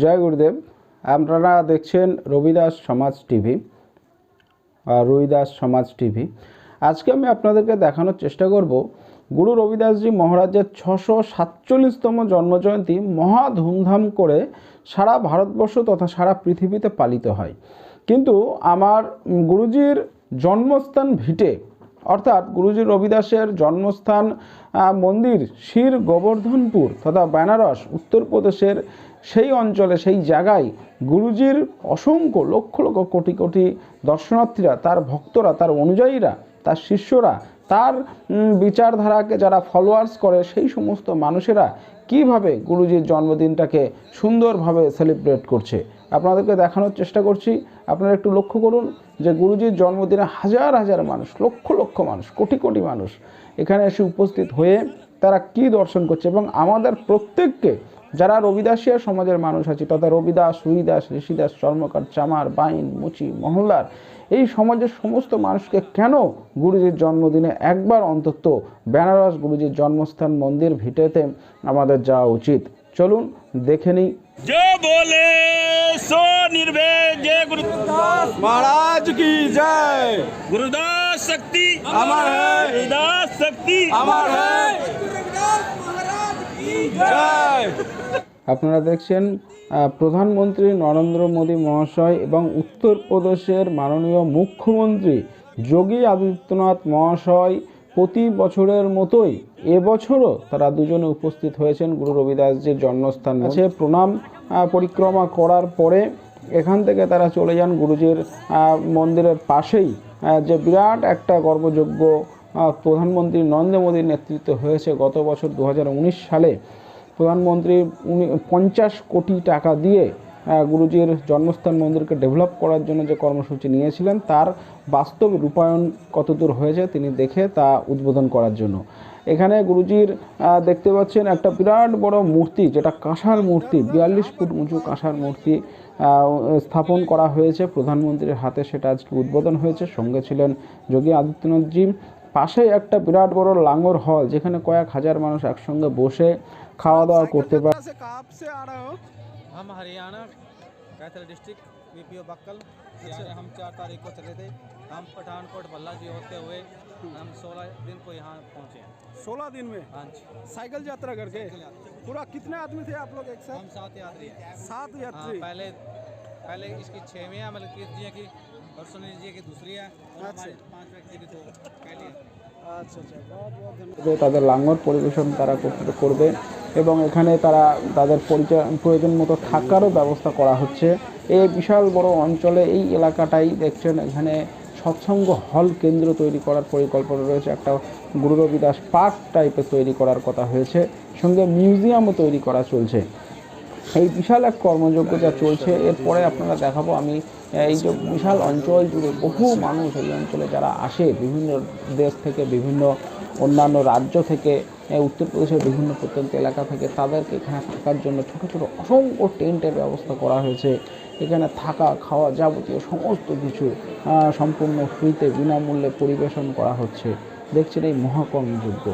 জয় গুরুদেব, আপনারা দেখছেন রবিদাস সমাজ টিভি রবিদাস সমাজ টিভি। আজকে আমি আপনাদেরকে দেখানোর চেষ্টা করব গুরু রবিদাসজি মহারাজের ছশো সাতচল্লিশতম জন্মজয়ন্তী মহা ধুমধাম করে সারা ভারতবর্ষ তথা সারা পৃথিবীতে পালিত হয়। কিন্তু আমার গুরুজির জন্মস্থান ভিটে, অর্থাৎ গুরুজি রবিদাসের জন্মস্থান মন্দির শির গোবর্ধনপুর তথা বেনারস, উত্তরপ্রদেশের সেই অঞ্চলে, সেই জায়গায় গুরুজির অসংখ্য লক্ষ লক্ষ কোটি কোটি দর্শনার্থীরা, তার ভক্তরা, তার অনুযায়ীরা, তার শিষ্যরা, তার বিচারধারাকে যারা ফলোয়ার্স করে, সেই সমস্ত মানুষেরা কীভাবে গুরুজির জন্মদিনটাকে সুন্দরভাবে সেলিব্রেট করছে? আপনাদেরকে দেখানোর চেষ্টা করছি। আপনারা একটু লক্ষ্য করুন যে গুরুজির জন্মদিনে হাজার হাজার মানুষ, লক্ষ লক্ষ মানুষ, কোটি কোটি মানুষ এখানে এসে উপস্থিত হয়ে তারা কি দর্শন করছে এবং আমাদের প্রত্যেককে যারা রবিদাসিয়া সমাজের মানুষ আছে তথা রবিদাস হুইদাস ঋষিদাস চর্মকার চামার বাইন মুচি মহল্লার এই সমাজের সমস্ত মানুষকে কেন গুরুজির জন্মদিনে একবার অন্তত বেনারস গুরুজির জন্মস্থান মন্দির ভিটেতে আমাদের যাওয়া উচিত? চলুন দেখে নিই। যে বলে সো যে গুরুদাস মহারাজ কি জয়? গুরুদাস শক্তি। আমার গুরুদাস শক্তি। আমার জয়। আপনারা দেখছেন প্রধানমন্ত্রী নরেন্দ্র মোদী মহাশয় এবং উত্তরপ্রদেশের মাননীয় মুখ্যমন্ত্রী যোগী আদিত্যনাথ মহাশয় প্রতি বছরের মতোই এবছরও তারা দুজনে উপস্থিত হয়েছেন গুরু রবিদাসজির জন্মস্থান আছে। প্রণাম পরিক্রমা করার পরে এখান থেকে তারা চলে যান গুরুজির মন্দিরের পাশেই। যে বিরাট একটা গর্বযোগ্য প্রধানমন্ত্রী নরেন্দ্র মোদীর নেতৃত্ব হয়েছে গত বছর দু হাজার উনিশ সালে। প্রধানমন্ত্রী, উনি পঞ্চাশ কোটি টাকা দিয়ে গুরুজির জন্মস্থান মন্দিরকে ডেভেলপ করার জন্য যে কর্মসূচি নিয়েছিলেন, তার বাস্তব রূপায়ণ কতদূর হয়েছে তিনি দেখে তা উদ্বোধন করার জন্য। এখানে গুরুজির দেখতে পাচ্ছেন একটা বিরাট বড় মূর্তি, যেটা কাঁসার মূর্তি, বিয়াল্লিশ ফুট উঁচু কাঁসার মূর্তি স্থাপন করা হয়েছে। প্রধানমন্ত্রীর হাতে সেটা আজকে উদ্বোধন হয়েছে। সঙ্গে ছিলেন যোগী আদিত্যনাথজি পাশেই একটা বিরাট বড় লাঙ্গর হল, যেখানে কয়েক হাজার মানুষ একসঙ্গে বসে খাওয়া দাওয়া করতে পারে से कहाँ से आ रहे हो हम Haryana Kaithal district BPO buckle यहाँ हम चार तारीख को चले थे हम पठानकोट भल्ला जी होते हुए हम सोलह दिन को यहाँ पहुँचे हैं सोलह दिन में हाँ जी साइकिल यात्रा करके पूरा कितने आदमी थे आप लोग एक साथ हम सात यात्री हैं सात हाँ यात्री पहले पहले इसकी छःवीं है मतलब कीर्ति जी की और सुनील जी की दूसरी है और हमारे पांच व्यक्ति की तो पहली আচ্ছা, আচ্ছা, আচ্ছা। যে তাদের লাঙ্গল পরিবেশন তারা করবে এবং এখানে তারা তাদের পরিচয়, প্রয়োজন মতো থাকারও ব্যবস্থা করা হচ্ছে। এই বিশাল বড় অঞ্চলে এই এলাকাটাই দেখছেন এখানে সৎসঙ্গ হল কেন্দ্র তৈরি করার পরিকল্পনা রয়েছে। একটা গুরুরবিদাস পার্ক টাইপের তৈরি করার কথা হয়েছে। সঙ্গে মিউজিয়ামও তৈরি করা চলছে। এই বিশাল এক কর্মযজ্ঞ যা চলছে। এরপরে আপনারা দেখাবো আমি এই যে বিশাল অঞ্চল জুড়ে বহু মানুষ এই অঞ্চলে যারা আসে, বিভিন্ন দেশ থেকে, বিভিন্ন অন্যান্য রাজ্য থেকে উত্তরপ্রদেশের বিভিন্ন প্রত্যন্ত এলাকা থেকে তাদেরকে এখানে থাকার জন্য ছোট ছোট অসংখ্য টেন্টের ব্যবস্থা করা হয়েছে। এখানে থাকা, খাওয়া যাবতীয় সমস্ত কিছু সম্পূর্ণ ফ্রিতে বিনামূল্যে পরিবেশন করা হচ্ছে। দেখছেন এই মহাকর্মযজ্ঞ।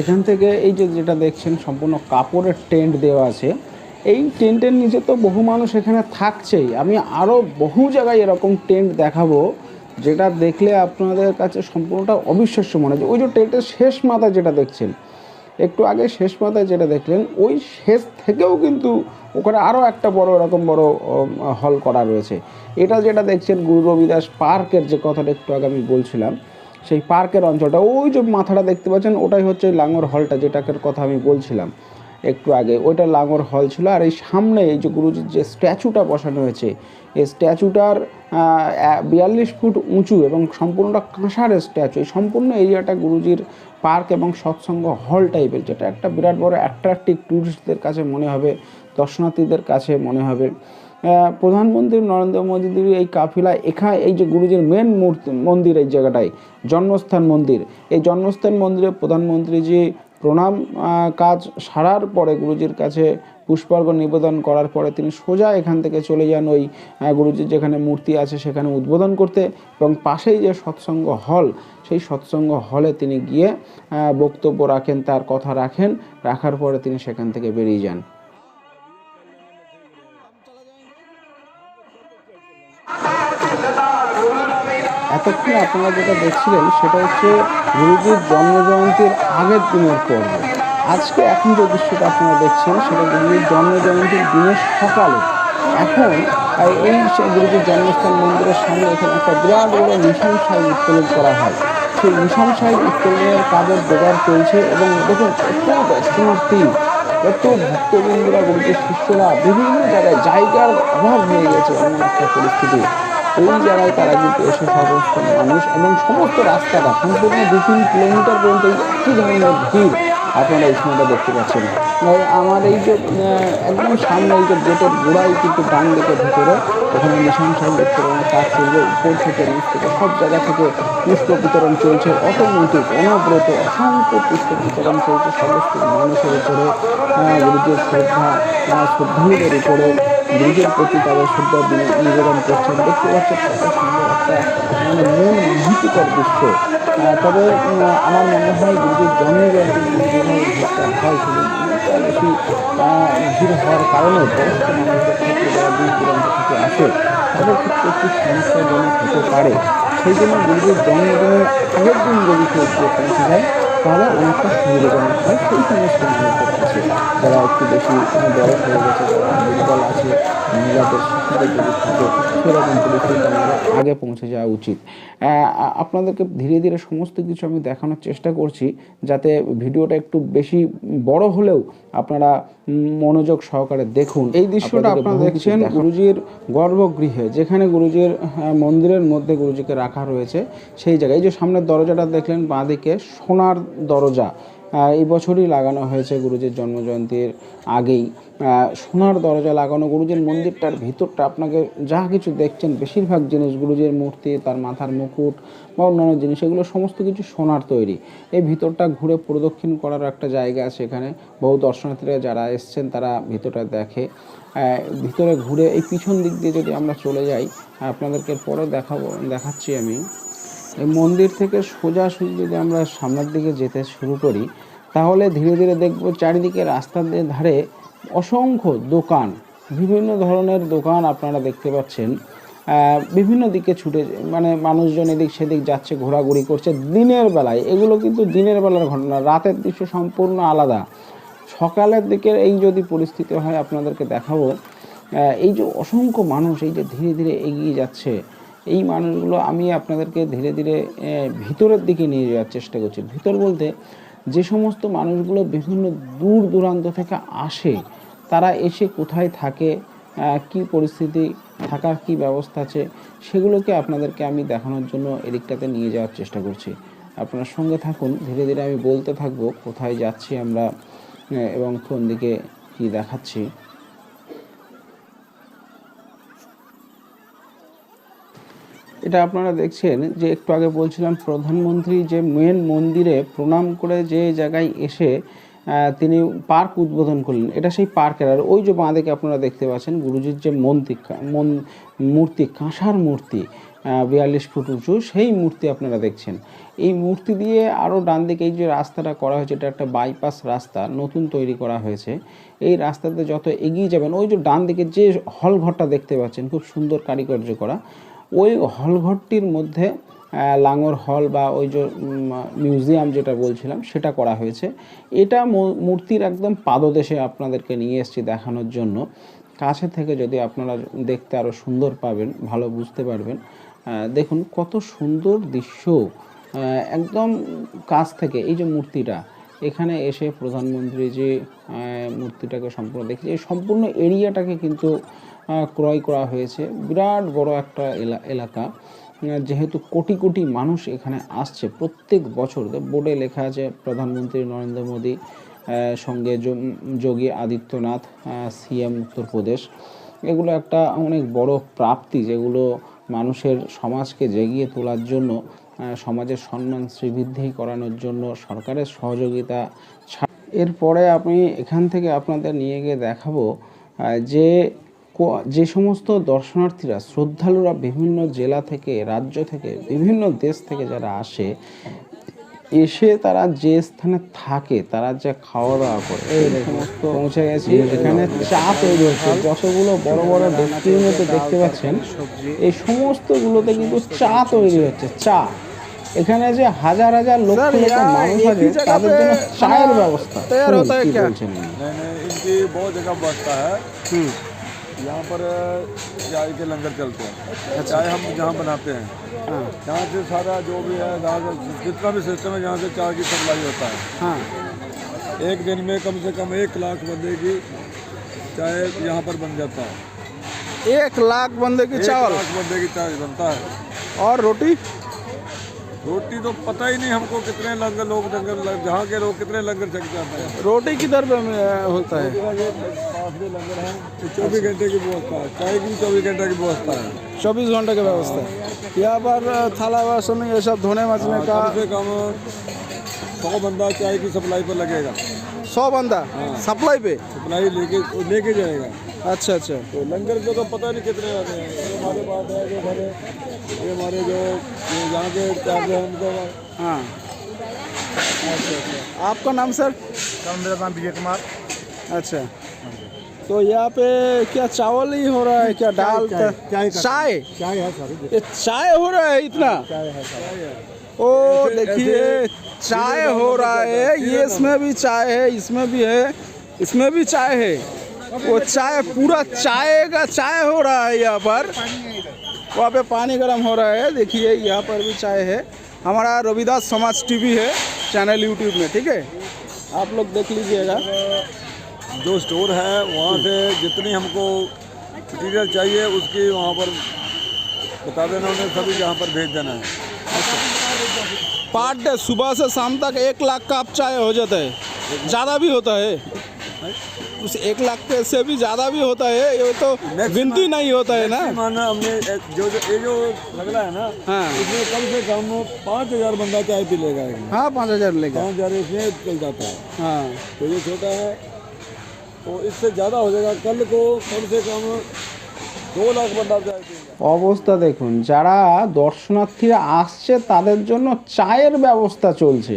এখান থেকে এই যে যেটা দেখছেন, সম্পূর্ণ কাপড়ের টেন্ট দেওয়া আছে। এই টেন্টের নিচে তো বহু মানুষ এখানে থাকছেই। আমি আরও বহু জায়গায় এরকম টেন্ট দেখাবো, যেটা দেখলে আপনাদের কাছে সম্পূর্ণটা অবিশ্বাস্য মনে হয়। ওই যে টেন্টের শেষ মাথা যেটা দেখছেন, একটু আগে শেষ মাথায় যেটা দেখলেন, ওই শেষ থেকেও কিন্তু ওখানে আরও একটা বড়, এরকম বড় হল করা রয়েছে। এটা যেটা দেখছেন, গুরু রবিদাস পার্কের যে কথাটা একটু আগে আমি বলছিলাম সেই পার্কের অঞ্চলটা, ওই যে মাথাটা দেখতে পাচ্ছেন, ওটাই হচ্ছে ওই লাঙ্গর হলটা যেটাকের কথা আমি বলছিলাম একটু আগে। ওইটা লাঙ্গর হল ছিল আর এই সামনে এই যে গুরুজির যে স্ট্যাচুটা বসানো হয়েছে, এই স্ট্যাচুটার বিয়াল্লিশ ফুট উঁচু এবং সম্পূর্ণটা কাঁসার স্ট্যাচু, এই সম্পূর্ণ এরিয়াটা গুরুজির পার্ক এবং সৎসঙ্গ হল টাইপের যেটা একটা বিরাট বড় অ্যাট্রাকটিভ ট্যুরিস্টদের কাছে মনে হবে, দর্শনার্থীদের কাছে মনে হবে। প্রধানমন্ত্রী নরেন্দ্র মোদীর এই কাফিলা এখানে এই যে গুরুজির মেন মূর্তি, মন্দির এই জায়গাটায়, জন্মস্থান মন্দির। এই জন্মস্থান মন্দিরে প্রধানমন্ত্রীজি প্রণাম কাজ সারার পরে গুরুজির কাছে পুষ্পার্ঘ নিবেদন করার পরে তিনি সোজা এখান থেকে চলে যান ওই গুরুজির যেখানে মূর্তি আছে সেখানে উদ্বোধন করতে এবং পাশেই যে সৎসঙ্গ হল, সেই সৎসঙ্গ হলে তিনি গিয়ে বক্তব্য রাখেন, তার কথা রাখেন, রাখার পরে তিনি সেখান থেকে বেরিয়ে যান। এতক্ষণ আপনারা যেটা দেখছিলেন, সেটা হচ্ছে গুরুজির জন্মজয়ন্তীর আগের দিনের পর্ব। আজকে এখন যে দৃশ্যটা আপনারা দেখছেন, সেটা গুরুজির জন্মজয়ন্তীর দিনের সকালে। এখন এই গুরুজির জন্মস্থান মন্দিরের সামনে এখানে একটা বিরাট বড় মিশন সাহেব উত্তোলন করা হয়। সেই মিশন সাহেব উত্তোলনের কাজের জোগাড় চলছে এবং দেখুন কত দর্শনার্থী কত ভক্তবৃন্দরা, গুরুজির শিষ্যরা বিভিন্ন জায়গায় জায়গার অভাব হয়ে গেছে এমন একটা পরিস্থিতি। ওই জায়গায় তারা কিন্তু এসে সমস্ত মানুষ এবং সমস্ত রাস্তাটা সম্পূর্ণ দু তিন কিলোমিটার পর্যন্ত একই ধরনের ভিড় আপনারা এই সময়টা দেখতে পাচ্ছেন। আমার এই যে একদম সামনে এই যে গেটের গোড়ায় কিন্তু ডান দিকে ভিতরে ওখানে মিশন সাহেব দেখতে পাবেন কাজ চলবে উপর থেকে নিচ থেকে সব জায়গা থেকে পুষ্প বিতরণ চলছে। অটোমেটিক অনবরত অসংখ্য পুষ্প বিতরণ চলছে সমস্ত মানুষের উপরে। আহ, গুরুজির শ্রদ্ধা শ্রদ্ধালুদের উপরে গুরুজির প্রতি তাদের শ্রদ্ধা নিবেদন করছেন। দেখতে পাচ্ছেন কত সুন্দর একটা মানে মন মোহিতকর দৃশ্য। তবে আমার মনে হয় গুরুজির জন্মজয়ন্তী যেভাবে হয় বেশি ভিড় হওয়ার কারণে বয়স্ক মানুষদের ক্ষেত্রে যারা দূর দূরান্ত থেকে আসে, তাদের ক্ষেত্রে একটু সমস্যাজনক হতে পারে। সেই জন্য গুরুজির জন্মদিনের আগের দিন যদি কেউ পৌঁছে যায়। তাহলে অনেকটা সুবিধাজনক হয়। সেই সমস্ত যারা একটু বেশি বড় হয়ে গেছে আছে মহিলাদের শিশুদের যদি থাকে সেরকম পরিস্থিতি আমাদের আগে পৌঁছে যাওয়া উচিত। আপনাদেরকে ধীরে ধীরে সমস্ত কিছু আমি দেখানোর চেষ্টা করছি যাতে ভিডিওটা একটু বেশি বড় হলেও আপনারা মনোযোগ সহকারে দেখুন। এই দৃশ্যটা আপনারা দেখছেন গুরুজির গর্ভগৃহে যেখানে গুরুজির মন্দিরের মধ্যে গুরুজিকে রাখা রয়েছে সেই জায়গায়। এই যে সামনের দরজাটা দেখলেন বাঁদিকে সোনার দরজা। এই বছরই লাগানো হয়েছে গুরুজির জন্মজয়ন্তীর আগেই। সোনার দরজা লাগানো, গুরুজির মন্দিরটার ভিতরটা, আপনাকে যা কিছু দেখছেন, বেশিরভাগ জিনিস গুরুজির মূর্তি, তার মাথার মুকুট বা অন্যান্য জিনিস, এগুলো সমস্ত কিছু সোনার তৈরি। এই ভিতরটা ঘুরে প্রদক্ষিণ করার একটা জায়গা আছে এখানে। বহু দর্শনার্থীরা যারা এসছেন, তারা ভিতরটা দেখে। ভিতরে ঘুরে এই পিছন দিক দিয়ে যদি আমরা চলে যাই, আপনাদেরকে পরে দেখাবো, দেখাচ্ছি আমি। এই মন্দির থেকে সোজাসুজি যদি আমরা সামনের দিকে যেতে শুরু করি, তাহলে ধীরে ধীরে দেখব চারিদিকে রাস্তার ধারে অসংখ্য দোকান, বিভিন্ন ধরনের দোকান আপনারা দেখতে পাচ্ছেন। বিভিন্ন দিকে ছুটে মানে মানুষজন এদিক সেদিক যাচ্ছে, ঘোরাঘুরি করছে দিনের বেলায়। এগুলো কিন্তু দিনের বেলার ঘটনা রাতের দৃশ্য সম্পূর্ণ আলাদা। সকালের দিকে এই যদি পরিস্থিতি হয়, আপনাদেরকে দেখাবো। এই যে অসংখ্য মানুষ এই যে ধীরে ধীরে এগিয়ে যাচ্ছে এই মানুষগুলো আমি আপনাদেরকে ধীরে ধীরে ভিতরের দিকে নিয়ে যাওয়ার চেষ্টা করছি। ভিতর বলতে যে সমস্ত মানুষগুলো বিভিন্ন দূর দূরান্ত থেকে আসে, তারা এসে কোথায় থাকে কি পরিস্থিতি, থাকার কি ব্যবস্থা আছে, সেগুলোকে আপনাদেরকে আমি দেখানোর জন্য এদিকটাতে নিয়ে যাওয়ার চেষ্টা করছি। আপনার সঙ্গে থাকুন, ধীরে ধীরে আমি বলতে থাকব কোথায় যাচ্ছি আমরা এবং কোন দিকে কি দেখাচ্ছি। এটা আপনারা দেখছেন, যে একটু আগে বলছিলাম প্রধানমন্ত্রী যে মেন মন্দিরে প্রণাম করে যে জায়গায় এসে তিনি পার্ক উদ্বোধন করলেন, এটা সেই পার্কের। আর ওই যে বাঁদিকে আপনারা দেখতে পাচ্ছেন গুরুজির যে মন্দির মন, মূর্তি, কাঁসার মূর্তি বিয়াল্লিশ ফুট উঁচু, সেই মূর্তি আপনারা দেখছেন। এই মূর্তি দিয়ে আরও ডান দিকে এই যে রাস্তাটা করা হয়েছে, এটা একটা বাইপাস রাস্তা, নতুন তৈরি করা হয়েছে। এই রাস্তাতে যত এগিয়ে যাবেন, ওই যে ডান দিকে যে হল ঘরটা দেখতে পাচ্ছেন, খুব সুন্দর কারিকার্য করা ওই হলঘরটির মধ্যে লাঙর হল বা ওই যে মিউজিয়াম যেটা বলছিলাম, সেটা করা হয়েছে। এটা মূর্তির একদম পাদদেশে আপনাদেরকে নিয়ে এসেছি দেখানোর জন্য। কাছে থেকে যদি আপনারা দেখতে আরও সুন্দর পাবেন, ভালো বুঝতে পারবেন দেখুন কত সুন্দর দৃশ্য। একদম কাছ থেকে, এই যে মূর্তিটা, এখানে এসে প্রধানমন্ত্রী যে মূর্তিটাকে সম্পূর্ণ দেখছে এই সম্পূর্ণ এরিয়াটাকে কিন্তু ক্রয় করা হয়েছে। বিরাট বড় একটা এলা- এলাকা। যেহেতু কোটি কোটি মানুষ এখানে আসছে, প্রত্যেক বছর বোর্ডে লেখা আছে, প্রধানমন্ত্রী নরেন্দ্র মোদী সঙ্গে যোগী আদিত্যনাথ সিএম উত্তরপ্রদেশ এগুলো একটা অনেক বড় প্রাপ্তি যেগুলো মানুষের সমাজকে জেগিয়ে তোলার জন্য সমাজের সম্মান শ্রীবৃদ্ধি করানোর জন্য সরকারের সহযোগিতা এরপরে আমি এখান থেকে আপনাদের নিয়ে গিয়ে দেখাবো যে যে সমস্ত দর্শনার্থীরা শ্রদ্ধালুরা বিভিন্ন জেলা থেকে রাজ্য থেকে বিভিন্ন দেশ থেকে যারা আসে এসে তারা যে স্থানে থাকে তারা যে খাওয়া দাওয়া করে এই সমস্ত পৌঁছে গেছে। এখানে চা তৈরি হচ্ছে। যতগুলো বড় বড় ডেস্কির মধ্যে দেখতে পাচ্ছেন এই সমস্তগুলোতে কিন্তু চা তৈরি হচ্ছে। চা। এখানে যে হাজার হাজার লোক মানুষ আছে তাদের জন্য চায়ের ব্যবস্থা। তৈরি হ্যাঁ यहाँ पर चाय के लंगर चलते हैं। चाय हम जहाँ बनाते हैं। यहाँ से सारा जो भी है जितना भी सिस्टम है यहाँ से चाय की सप्लाई होता है। हाँ। एक दिन में कम से कम एक लाख बंदे की चाय यहाँ पर बन जाता है। एक लाख बंदे की चावल? लाख बंदे की चाय बनता है। और रोटी? रोटी तो पता ही नहीं हमको कितने लंगर लोग लंगर जहाँ के लोग कितने लंगर चल जाते हैं। रोटी किधर पे में होता है? लंगर है चौबीस घंटे की व्यवस्था है चाय की चौबीस घंटे की व्यवस्था है। चौबीस घंटे की व्यवस्था है। यहाँ पर थाला बासन ये सब धोने मचने का कम से कम सौ बंदा चाय की सप्लाई पर लगेगा। सौ बंदा? सप्लाई पे? सप्लाई लेके लेके जाएगा। अच्छा अच्छा। तो लंगर को तो पता नहीं कितने आते हैं। ये हमारे पास है जो हमारे ये हमारे जो यहाँ के चार्ज है उनको हाँ। अच्छा अच्छा आपका नाम सर? मेरा नाम विजय कुमार। अच्छा। तो यहाँ पे क्या चावल ही हो रहा है क्या दाल चाय, चाय का- चाय? चाय है सर ये चाय हो रहा है इतना? चाय है ओ देखिए चाय हो रहा है ये इसमें भी चाय है इसमें भी है इसमें भी चाय है। वो चाय पूरा चाय का चाय हो रहा है यहाँ पर। वहाँ पे पानी गर्म हो रहा है। देखिए यहाँ पर भी चाय है। हमारा रविदास समाज टीवी है चैनल यूट्यूब में ठीक है? आप लोग देख लीजिएगा। जो स्टोर है वहाँ से जितनी हमको मटीरियल चाहिए उसकी वहाँ पर बता देना उन्हें सभी यहाँ पर भेज देना है। पार्ट डे सुबह से शाम तक एक लाख का आप चाय हो जाता है। ज़्यादा भी होता है। उस एक लाख के से भी ज़्यादा भी होता है ये तो गिनती नहीं होता है ना माना हमने एक- जो जो ये जो लग रहा है ना हाँ इसमें कम से कम पाँच हजार बंदा चाय पी लेगा इसमें। हाँ पाँच हज़ार लेगा पाँच हजार इसमें चल जाता है हाँ तो ये छोटा है तो इससे ज़्यादा हो जाएगा कल को कम से कम दो लाख बंदा चाय पिएगा অবস্থা দেখুন যারা দর্শনার্থীরা আসছে তাদের জন্য চায়ের ব্যবস্থা চলছে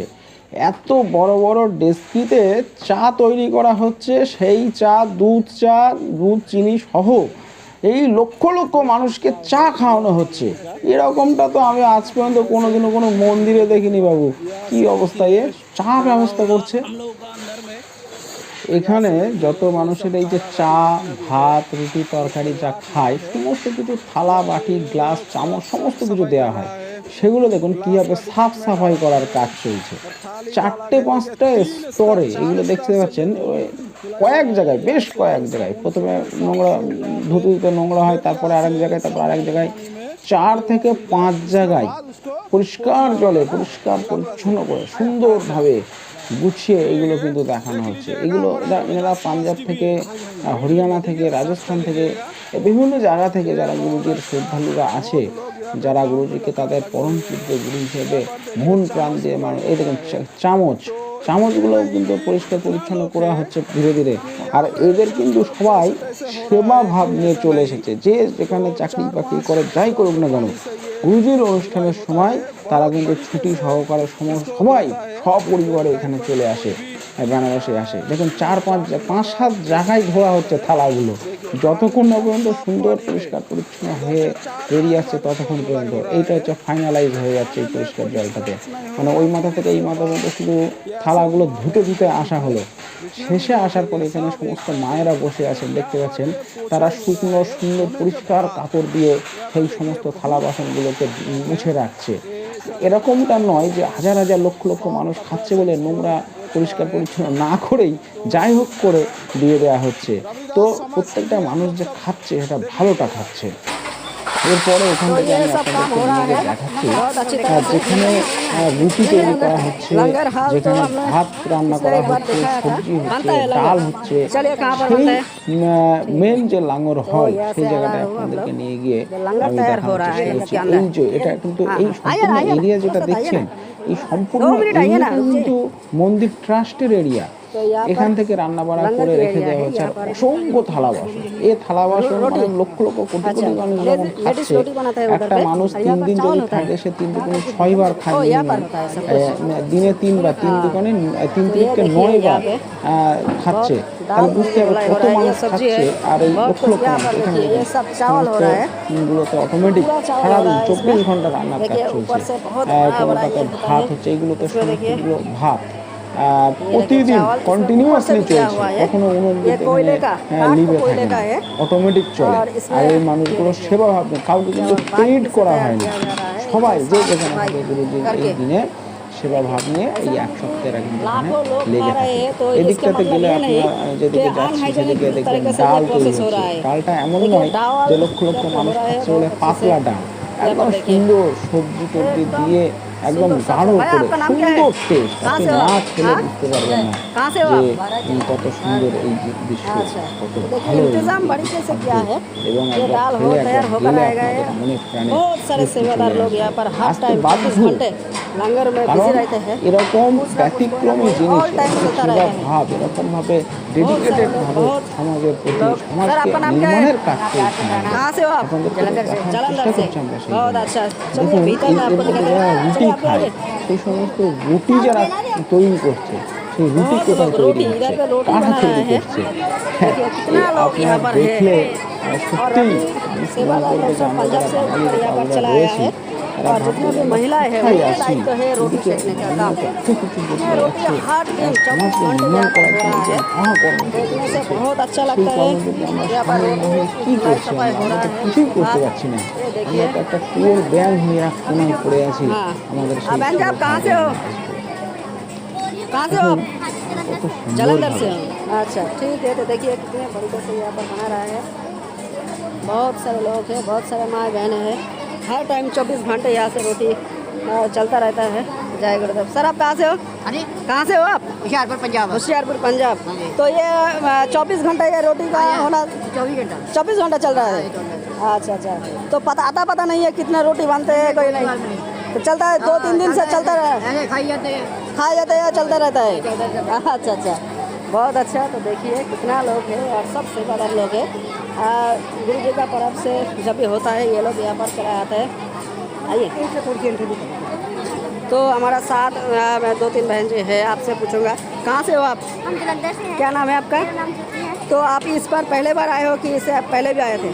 এত বড় বড় ডেস্কিতে চা তৈরি করা হচ্ছে, সেই চা, দুধ চা, দুধ, চিনি সহ এই লক্ষ লক্ষ মানুষকে চা খাওয়ানো হচ্ছে। এরকমটা তো আমি আজ পর্যন্ত কোনোদিনও কোনো মন্দিরে দেখিনি বাবু। কি অবস্থা এ? চা ব্যবস্থা করছে। এখানে যত মানুষের এই যে চা, ভাত, রুটি, তরকারি যা খায়, সমস্ত কিছু থালা, বাটি, গ্লাস, চামচ, সমস্ত কিছু দেওয়া হয়। সেগুলো দেখুন কীভাবে সাফ সাফাই করার কাজ চলছে। চারটে, পাঁচটা স্তরে এগুলো দেখতে পাচ্ছেন কয়েক জায়গায়, বেশ কয়েক জায়গায়। প্রথমে নোংরা ধুতে ধুতে নোংরা হয়, তারপরে আরেক জায়গায়, তারপর আরেক জায়গায়। চার থেকে পাঁচ জায়গায় পরিষ্কার জলে, পরিষ্কার পরিচ্ছন্ন করে সুন্দরভাবে গুছিয়ে এগুলো কিন্তু দেখানো হচ্ছে। এগুলো এনারা পাঞ্জাব থেকে হরিয়ানা থেকে, রাজস্থান থেকে, বিভিন্ন জায়গা থেকে যারা গুরুজির শ্রদ্ধালুরা আছে যারা গুরুজিকে তাদের পরম পূজ্য গুরু হিসেবে মন প্রাণ দিয়ে মানে এই দেখুন চামচ, চামচগুলোও কিন্তু পরিষ্কার পরিচ্ছন্ন করা হচ্ছে ধীরে ধীরে। আর এদের কিন্তু সবাই সেবা ভাব নিয়ে চলে এসেছে। যে যেখানে চাকরি বাকরি করে, যাই করুক না কেন, গুরুজির অনুষ্ঠানের সময় তারা কিন্তু ছুটি সহকারে সবাই সপরিবারে এখানে চলে আসে বেনারসে আসে। দেখুন, চার পাঁচ পাঁচ, সাত জায়গায় ঘোরা হচ্ছে থালাগুলো। যতক্ষণ না পর্যন্ত সুন্দর, পরিষ্কার, পরিচ্ছন্ন হয়ে বেরিয়ে আসছে ততক্ষণ পর্যন্ত। এইটা হচ্ছে ফাইনালাইজ হয়ে যাচ্ছে এই পরিষ্কার জলটাতে। মানে ওই মাথা থেকে এই মাথা পর্যন্ত শুধু থালাগুলো ধুতে ধুতে আসা হলো। শেষে আসার পরে এখানে সমস্ত মায়েরা বসে আছেন, দেখতে পাচ্ছেন। তারা শুকনো, সুন্দর, পরিষ্কার কাপড় দিয়ে সেই সমস্ত থালা বাসনগুলোকে মুছে রাখছে। এরকমটা নয় যে হাজার হাজার লক্ষ লক্ষ মানুষ খাচ্ছে বলে নোংরা, পরিষ্কার, পরিচ্ছন্ন না করেই যাই হোক করে দিয়ে দেওয়া হচ্ছে। তো প্রত্যেকটা মানুষ যে খাচ্ছে সেটা ভালোটা খাচ্ছে। এরপরে ওখান থেকে আমি আপনাদেরকে দেখাচ্ছি। যেখানে রুটি তৈরি করা হচ্ছে যেখানে ভাত রান্না করা হচ্ছে সবজি হচ্ছে ডাল হচ্ছে মেন যে লাঙর হয় সেই জায়গাটায় আপনাদেরকে নিয়ে গিয়ে আমি দেখানোর চেষ্টা করছি। এই যে এটা কিন্তু এই সম্পূর্ণ এরিয়া যেটা দেখছেন এই সম্পূর্ণ কিন্তু মন্দির ট্রাস্টের এরিয়া এখান থেকে রান্না বাড়া করে রেখে দেওয়া হচ্ছে আর অসংখ্য থালা বাসন। এই থালা বাসন মানে লক্ষ লক্ষ কোটি কোটি মানুষ যখন খাচ্ছে একটা মানুষ তিন দিন যদি থাকে সে তিন দুগুণে ছয় বার খায়। দিনে তিনবার তিন দোকানে তিন তিনকে নয় বার খাচ্ছে। তাহলে বুঝতে হবে কত মানুষ খাচ্ছে আর এই লক্ষ লক্ষ এগুলোতে অটোমেটিক সারাদিন চব্বিশ ঘণ্টা রান্নার কাজ চলছে। ভাত হচ্ছে এগুলো তো ভাত। প্রতিদিন কন্টিনিউয়াসলি চলছে। কখনো উনুন অটোমেটিক হ্যাঁ, চলে। আর এই মানুষগুলো সেবা ভাবনা কাউকে কিন্তু পেইড করা হয়নি। সবাই যে এই দিনে সেবা ভাব নিয়ে এই এক সপ্তাহের আগে লেগে থাকে। এদিকটাতে গেলে আপনারা যেদিকে যাচ্ছে সেদিকে দেখবেন ডাল তৈরি হচ্ছে। ডালটা এমন নয় যে লক্ষ লক্ষ মানুষ খাচ্ছে বলে পাতলা ডাল। একদম সুন্দর সবজি টবজি দিয়ে একদম গাঢ় করে সুন্দর টেস্ট আপনি না খেলে বুঝতে পারবেন না যে কত সুন্দর এই দৃশ্য কত ভালো এবং মনে প্রাণে আজকে বাধ্য এরকম ব্যতিক্রমী জিনিস ভাব এরকম ভাবে ডেডিকেটেড ভাবে সমাজের প্রতি সমাজকে নির্মাণের কাজ করছে রুটি খাই সেই সমস্ত রুটি যারা তৈরি করছে সেই রুটি কোথাও তৈরি হচ্ছে? কারা তৈরি করছে? হ্যাঁ, আপনারা দেখলে সত্যিই আমরা রয়েছি और जितने भी महिलाएँ हैं उनके लाइफ तो है रोटी सेकने का काम रोटियाँ हर दिन चौबीस घंटे यहाँ पर हो रहा है। तो देखने से बहुत अच्छा लगता है। यहाँ पर सफ़ाई हो रहा है हाँ। देखिए। हाँ। हाँ, आप कहाँ से हो? कहाँ से हो से अच्छा ठीक है तो देखिए कितने से यहाँ पर बना रहा है। बहुत सारे लोग हैं बहुत सारे माए बहने हैं। हर टाइम चौबीस घंटे यहाँ से रोटी चलता रहता है। जय गुरुदेव। सर आप कहाँ से हो? अरे कहाँ से हो आप? होशियारपुर पंजाब। होशियारपुर पंजाब। हाँ तो ये चौबीस घंटे ये रोटी का होना चौबीस घंटा। चौबीस घंटा चल रहा है? अच्छा अच्छा। तो पता आता पता नहीं है कितना रोटी बनते हैं कोई नहीं। तो चलता है दो तीन दिन से चलता रहा है। खाई जाते हैं। खाया जाता है या चलता रहता है। अच्छा अच्छा। बहुत अच्छा तो देखिए कितना लोग हैं और सब सेवादार लोग हैं। गुरु जी का पर्व से जब भी होता है ये लोग यहाँ पर चला आते हैं। आइए। तो हमारा साथ मैं दो तीन बहन जी है आपसे पूछूँगा। कहाँ से हो आप? हम जलंधर से हैं। क्या नाम है आपका? नाम है तो आप इस पर पहले बार आए हो कि इससे आप पहले भी आए थे?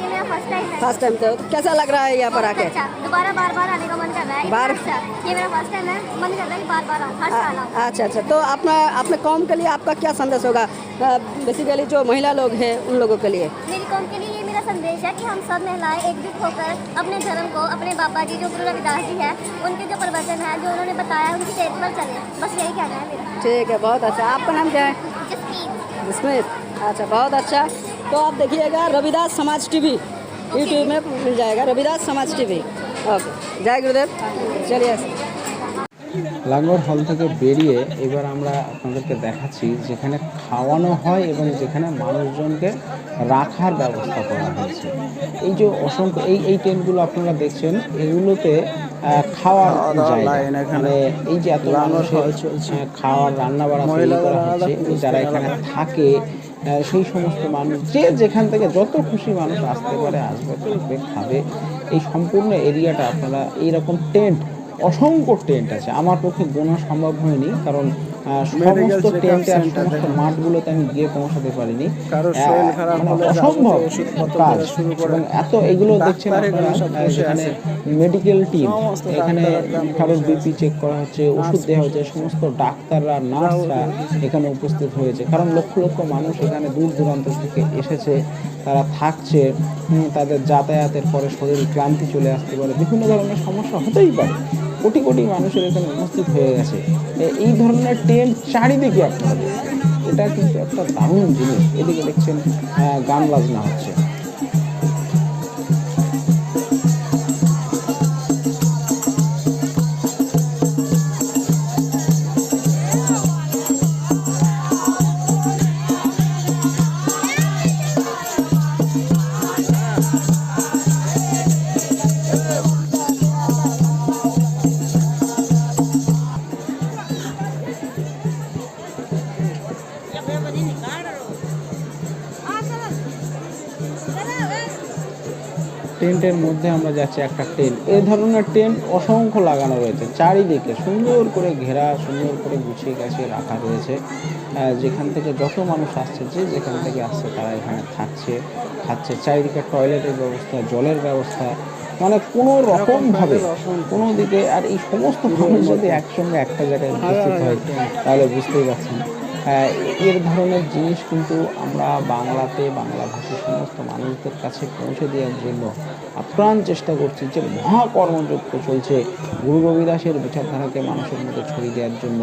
फ़र्स्ट टाइम तो कैसा लग रहा है यहाँ पर आके? अच्छा दोबारा बार बार आने का मन कर रहा है। बार- अच्छा ये मेरा फ़र्स्ट टाइम है। मन कर रहा है कि बार बार अच्छा अच्छा तो अपना अपने कौम के लिए आपका क्या संदेश होगा? बेसिकली जो महिला लोग हैं उन लोगों के लिए। मेरी कौम के लिए ये मेरा संदेश है कि हम सब महिलाएँ एकजुट होकर अपने धर्म को अपने बाबा जी जो गुरु रविदास जी है उनके जो प्रवचन है जो उन्होंने बताया उनकी चेत पर चले। बस यही कहना है मेरा। ठीक है बहुत अच्छा। आपका नाम क्या है? जसप्रीत स्मित अच्छा बहुत अच्छा तो आप देखिएगा रविदास समाज टीवी यूट्यूब में मिल जाएगा रविदास समाज टीवी ओके जय गुरुदेव चलिए লাঙ্গর হল থেকে বেরিয়ে এবার আমরা আপনাদেরকে দেখাচ্ছি যেখানে খাওয়ানো হয় এবং যেখানে মানুষজনকে রাখার ব্যবস্থা করা হয়েছে এই যে অসংখ্য এই এই টেন্টগুলো আপনারা দেখছেন এগুলোতে আহ, খাওয়ার জায়গা। মানে এই যে এত মানুষের খাওয়ার রান্না বাড়া তৈরি করা হচ্ছে যারা এখানে থাকে সেই সমস্ত মানুষ যে যেখান থেকে যত খুশি মানুষ আসতে পারে আসবে থাকবে খাবে। এই সম্পূর্ণ এরিয়াটা আপনারা এইরকম টেন্ট অসংখ্য টেন্ট আছে। আমার পক্ষে গোনা সম্ভব হয়নি কারণ সমস্ত টেন্টে আর সমস্ত মাঠগুলোতে আমি গিয়ে পৌঁছাতে পারিনি। মানে অসম্ভব কাজ। এবং এত এগুলো দেখছেন এখানে। মেডিকেল টিম এখানে কারোর বিপি চেক করা হচ্ছে ওষুধ দেওয়া হচ্ছে সমস্ত ডাক্তাররা নার্সরা এখানে উপস্থিত হয়েছে। কারণ লক্ষ লক্ষ মানুষ এখানে দূর দূরান্ত থেকে এসেছে তারা থাকছে তাদের যাতায়াতের পরে শরীর ক্লান্তি চলে আসতে পারে। বিভিন্ন ধরনের সমস্যা হতেই পারে। কোটি কোটি মানুষের এখানে উপস্থিত হয়ে গেছে। এই ধরনের ট্রেন চারিদিকে আপনারা দেখছেন এটা কিন্তু একটা দারুণ জিনিস। এদিকে দেখছেন গান বাজনা হচ্ছে। টেন্টের মধ্যে আমরা যাচ্ছি একটা টেন্ট এ ধরনের টেন্ট অসংখ্য লাগানো রয়েছে। চারিদিকে সুন্দর করে ঘেরা, সুন্দর করে গুছিয়ে গাছিয়ে রাখা রয়েছে। যেখান থেকে যত মানুষ আসছে, যে যেখান থেকে আসছে তারা এখানে থাকছে, খাচ্ছে। চারিদিকে টয়লেটের ব্যবস্থা, জলের ব্যবস্থা মানে কোনো রকমভাবে, কোনো দিকে আর এই সমস্ত মানুষ যদি একসঙ্গে একটা জায়গায় উপস্থিত হয়, তাহলে বুঝতেই পারছেন। এর ধরনের জিনিস কিন্তু আমরা বাংলাতে, বাংলা ভাষী সমস্ত মানুষদের কাছে পৌঁছে দেওয়ার জন্য আপ্রাণ চেষ্টা করছি যে মহাকর্মযজ্ঞ চলছে। গুরু রবিদাসের বিচারধারাকে মানুষের মধ্যে ছড়িয়ে দেওয়ার জন্য।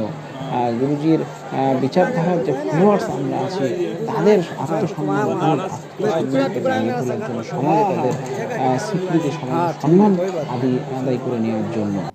গুরুজির বিচারধারার যে ফলোয়ার্স আমরা আছি, তাদের আত্মসম্মান জন্য সমাজে তাদের স্বীকৃতি সমাজে সম্মান আদি আদায় করে নেওয়ার জন্য।